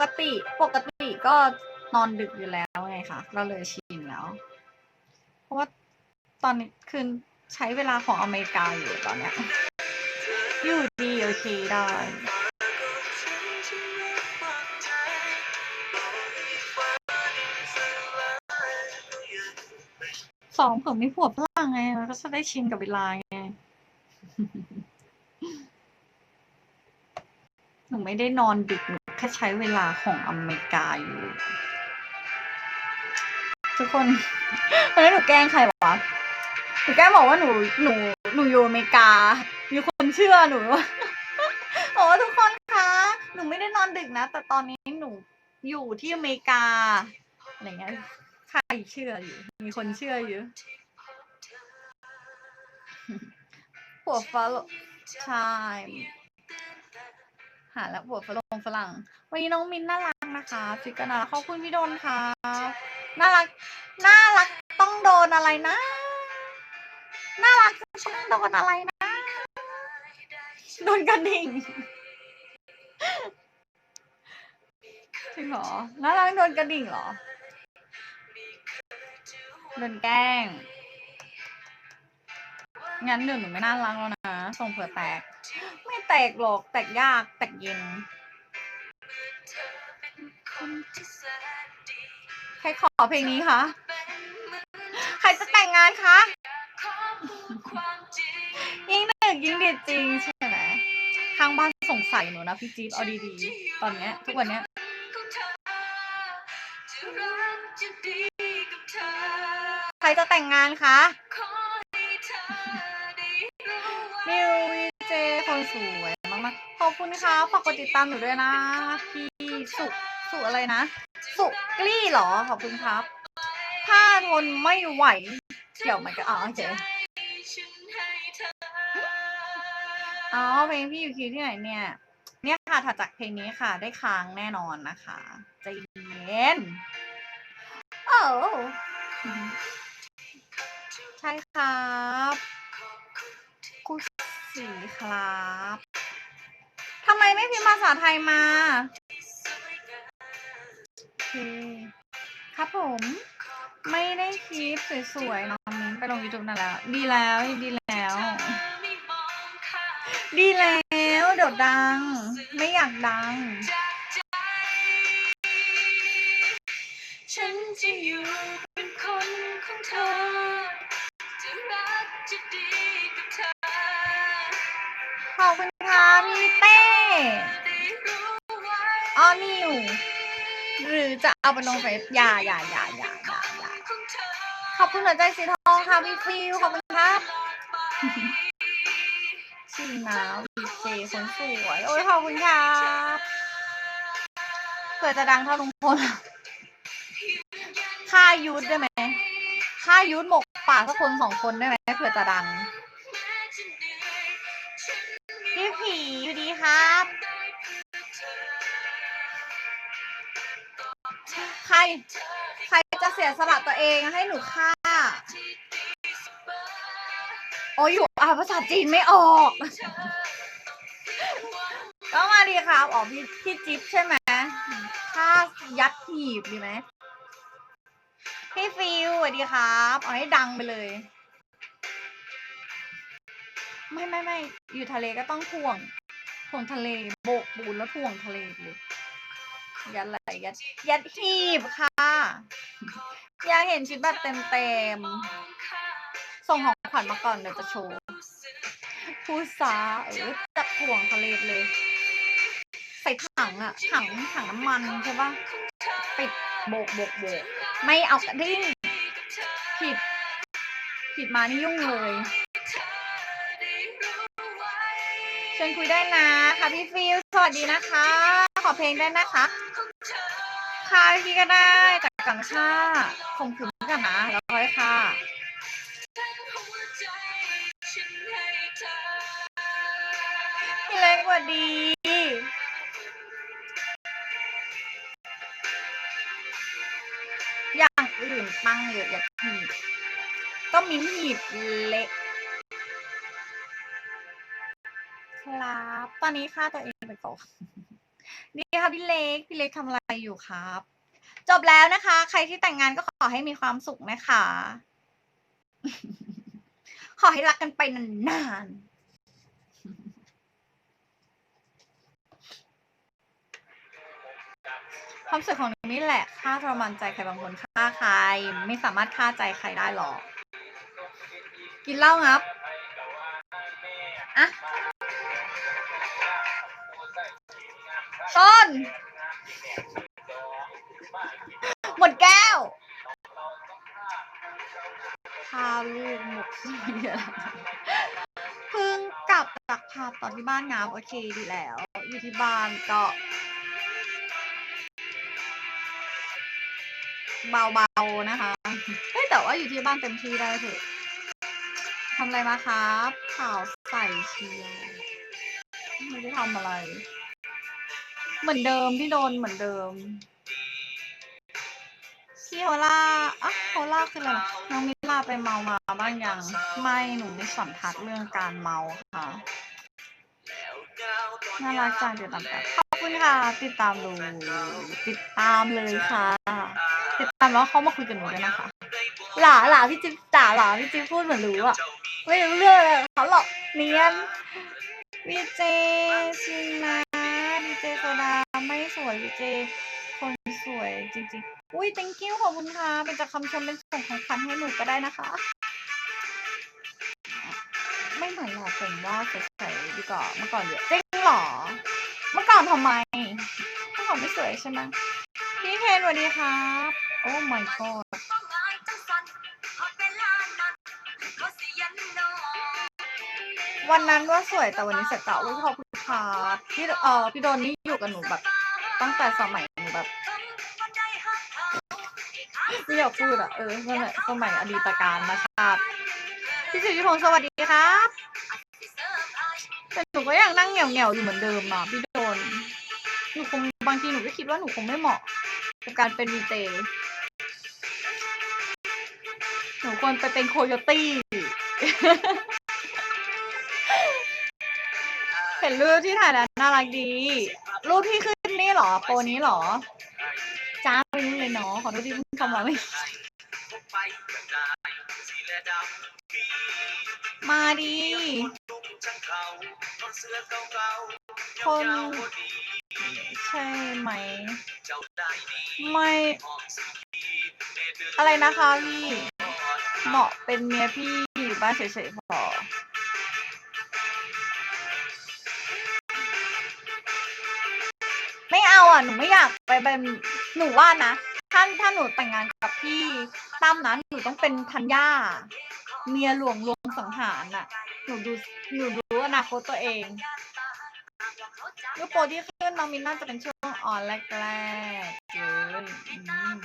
กติปกติก็นอนดึกอยู่แล้วไงคะเราเลยชินแล้ว เพราะว่าตอนนี้คือใช้เวลาของอเมริกาอยู่ตอนเนี้ยอยู่ดีโอเคได้สองผมไม่ผัวฝรั่งไงเราก็จะได้ชินกับเวลาไงหนูไม่ได้นอนดึกหนู แค่ใช้เวลาของอเมริกาอยู่ ทุกคนวันนี้หนูแกล้งใครวะหนูแกล้งบอกว่าหนูหนูหนูอยู่อเมริกา มีคนเชื่อหนูว่าบอกว่าทุกคนคะหนูไม่ได้นอนดึกนะ แต่ตอนนี้หนูอยู่ที่อเมริกาอะไรเงี้ยใครเชื่ออยู่ มีคนเชื่ออยู่หัวฝรั่งใช่ หาแล้วหัวฝรั่งฝรั่ง วันนี้น้องมินน่ารักนะคะฟิกกนาขอบคุณพี่โดนค่ะน่ารักน่ารักต้องโดนอะไรนะ น่ารักต้องโดนอะไรนะโดนกระดิ่งจริงเหรอน่ารักโดนกระดิ่งเหรอโดนแกล้งงั้นเดี๋ยวหนูไม่น่ารักแล้วนะส่งเผื่อแตก แตกหรอกแตกยากแตกเย็นใครขอเพลงนี้คะใครจะแต่งงานคะยิ่งดึกยิ่งเด็ดจริงใช่ไหมทางบ้านสงสัยหนูนะพี่จี๊บเอาดีๆตอนเนี้ยทุกวันเนี้ยใครจะแต่งงานคะนิววีเจ คนสวยมากๆ ขอบคุณค่ะ ฝากกดติดตามหนูด้วยนะ พี่สุสุอะไรนะ สุกลี่หรอ ขอบคุณครับ ถ้าทนไม่ไหว เดี๋ยวมันก็อ๋อโอเคอ๋อเพลงพี่อยู่คิวที่ไหนเนี่ย เนี่ยค่ะถัดจากเพลงนี้ค่ะ ได้ค้างแน่นอนนะคะใจเย็นโอ้ใช่ครับ สีครับทำไมไม่พิมพ์ภาษาไทยมาโอเคครับผม ไม่ได้คลิปสวยๆน้องมิ้นไปลงยูทูบนั่นแล้ว ดีแล้วดีแล้ว ดีแล้วเดี๋ยวดัง ไม่อยากดัง ฉันจะอยู่เป็นคนของเธอจะรักจะดี ขอบคุณค่ะพี่เต้ได้รู้ไว้ออนิวหรือจะเอาไปลงเฟซอย่าอย่าอย่าอย่าอย่าอย่าขอบคุณหัวใจสีทองค่ะพี่ฟิวขอบคุณครับตลอดไปชีนาวีเจคนสวยโอ้ยขอบคุณครับเผื่อจะดังเท่าลุงพลค่ายุทธได้ไหมค่ายุทธหมกปากสักคนสองคนได้ไหมเผื่อจะดัง อยู่ดีครับ ใคร ใครจะเสียสละตัวเองให้หนูฆ่า โอ้ยอยู่อ่านภาษาจีนไม่ออก ก็มาดีครับอ๋อพี่พี่จิ๊บใช่ไหมถ้ายัดหีบดีไหมพี่ฟิวสวัสดีครับ เอาให้ดังไปเลย ไม่ไม่ไม่อยู่ทะเลก็ต้องถ่วงถ่วงทะเลโบกปูนแล้วถ่วงทะเลเลยยัดอะไรยัดยัดหีบค่ะอยากเห็นชุดแบบเต็มเต็มๆส่งของขวัญมาก่อนเดี๋ยวจะโชว์พูดซาเออจับถ่วงทะเลเลย ใส่ถังอะถังถังน้ำมันใช่ปะปิดโบกโบกโบกไม่เอากระดิ่งผิด ผิดมานี่ยุ่งเลย ชิญคุยได้นะค่ะพี่ฟิลสวัสดีนะคะ ขอเพลงได้นะคะ ค่ะพี่ก็ได้จากกังค่าคงคืนกันนะแล้วค่อยค่ะพี่เล็กสวัสดีอย่างอื่นปังเยอะอยากหีบก็มิ้นหีบเล็ก ตอนนี้ค่าตัวเองไปก่อนดีค่ะพี่เล็ก พี่เล็กทำอะไรอยู่ครับ จบแล้วนะคะ ใครที่แต่งงานก็ขอให้มีความสุขนะคะ ขอให้รักกันไปนานๆ ความสุขของนูนี่แหละ ค่าทรมานใจใครบางคนฆ่าใคร ไม่สามารถฆ่าใจใครได้หรอก กินเหล้างับอะ ต้น หมดแก้วพาลูกหมกเสียเพิ่งกลับจากผ่าตอนที่บ้านงามโอเคดีแล้ว อยู่ที่บ้านก็ เบาๆนะคะเฮ้แต่ว่าอยู่ที่บ้านเต็มที่ได้เถอะทำอะไรมาครับ ข่าวใส่เชียว ไม่ได้ทำอะไร เหมือนเดิมพี่โดนเหมือนเดิมพี่โฮล่าอะโฮล่าคืออะไรน้องมิลาไปเมามาบ้างยัง ไม่หนูไม่สันทัดเรื่องการเมาค่ะน่ารักจังติดตามกันขอบคุณค่ะ ติดตามดูติดตามเลยค่ะ ติดตามแล้วเขามาคุยกับหนูด้วยนะคะหล่าหล่าพี่จิ๊บจ๋าหล่าพี่จิ๊บพูดเหมือนรู้อะไม่รู้เรื่องเขาหรอกเนียน วีเจชินนะวีเจโซดาไม่สวยวีเจคนสวยจริงๆ อุ้ย thank you ขอบคุณค่ะเป็นจากคำชมเป็นส่งของขวัญให้หนูก็ได้นะคะ ไม่เหมือนหรอกผมว่าใสๆดีกว่าเมื่อก่อนเยอะจริงหรอ เมื่อก่อนทำไมเมื่อก่อนไม่สวยใช่ไหมพี่เพนสวัสดีครับ โอ้ my god วันนั้นว่าสวยแต่วันนี้เสร็จจ้าอุ้ยขอบคุณค่ะพี่เออพี่โดนนี่อยู่กับหนูแบบ ตั้งแต่สมัยหนูแบบไม่อยากพูดอะเออนั่นแหละสมัยอดีตการมาชาติพี่สิริพงศ์สวัสดีครับแต่หนูก็ยังนั่งเหงียวอยู่เหมือนเดิมอะพี่โดนหนูคงบางทีหนูก็คิดว่าหนูคงไม่เหมาะกับการเป็นวีเจหนูควรไปเป็นโคโยตี้ เห็นรูปที่ถ่ายแล้วน่ารักดี รูปที่ขึ้นนี่หรอ โปรนี้หรอ จ้าไม่รู้เลยเนาะ ขอโทษที่เพิ่งคำมาไม่มาดี คนใช่ไหม ไม่ อะไรนะคะพี่ เหมาะเป็นเมียพี่อยู่บ้านเฉยๆพอ เอาอะ หนูไม่อยากไปเป็นหนูว่านะ ถ้าถ้าหนูแต่งงานกับพี่ตั้มนะหนูต้องเป็นธัญญาเมียหลวงลวงสังหารน่ะ หนูดูหนูรู้อนาคตตัวเองรูปโปรที่ขึ้นน้องมินน่าจะเป็นช่วงอ่อนแรกๆเลยอืม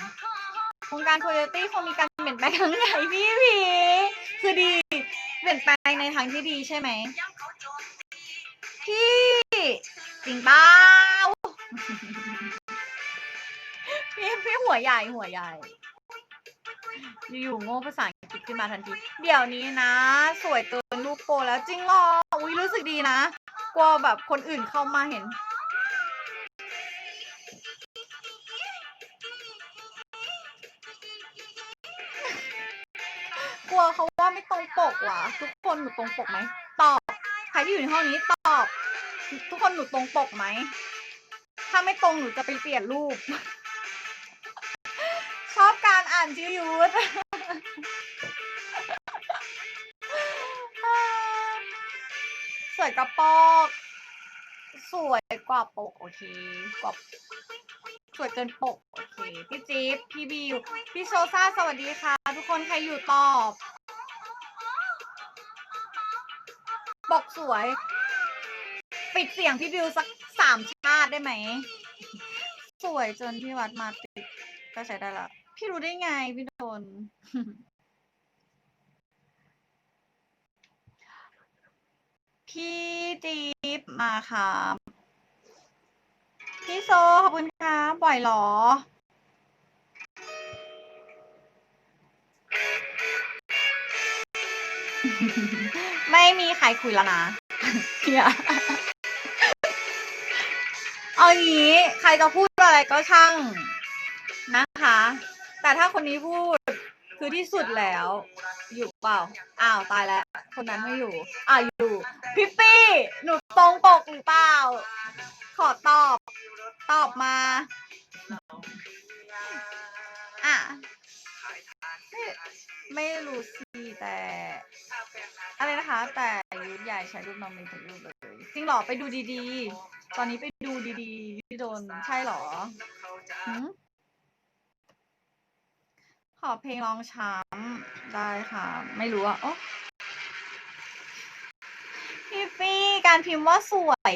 โครงการโคโยตี้คงมีการเปลี่ยนแปลงครั้งใหญ่พี่พีคือดี เปลี่ยนแปลงในทางที่ดีใช่ไหมพี่จริงเปล่า พี่พี่หัวใหญ่หัวใหญ่ อยู่ๆโง่ภาษาอังกฤษขึ้นมาทันที เดี๋ยวนี้นะ สวยเกินลูกโปแล้วจริงหรอ อุ้ยรู้สึกดีนะ กลัวแบบคนอื่นเข้ามาเห็น กลัวเขาว่าไม่ตรงปกว่ะทุกคนหนูตรงปกไหม ตอบ ใครที่อยู่ในห้องนี้ตอบ ทุกคนหนูตรงปกไหม ถ้าไม่ตรงหนูจะไปเปลี่ยนรูป ชอบการอ่านชื่อยูทสวยกระปอกสวยกว่าปกโอเคกว่าสวยเกินปกโอเคพี่จิ๊บพี่บิวพี่โซซ่าสวัสดีค่ะ ทุกคนใครอยู่ตอบปกสวย ปิดเสียงพี่บิวสักสามช ได้ไหม สวยจนพี่วัดมาติดก็ใช้ได้ละพี่รู้ได้ไงพี่โดนพี่จิ๊บมาค่ะพี่โซขอบคุณค่ะบ่อยหรอ ไม่มีใครคุยแล้วนะเฮีย เอาอย่างนี้ใครจะพูดอะไรก็ช่างนะคะ แต่ถ้าคนนี้พูดคือที่สุดแล้ว อยู่เปล่า อ้าวตายแล้ว คนนั้นไม่อยู่อ่าอยู่ พี่ปี้ หนูตรงปกหรือเปล่า ขอตอบ ตอบมา อะ ไม่รู้สิแต่ อะไรนะคะ แต่ยุทธใหญ่ใช้รูปน้องมีทุกรูปเลย จริงหรอไปดูดีๆ ตอนนี้ไปดูดีๆพี่โดนใช่เหรอหืมขอเพลงลองช้ำได้ค่ะ ไม่รู้อะโอ้พี่ฟี่การพิมพ์ว่าสวย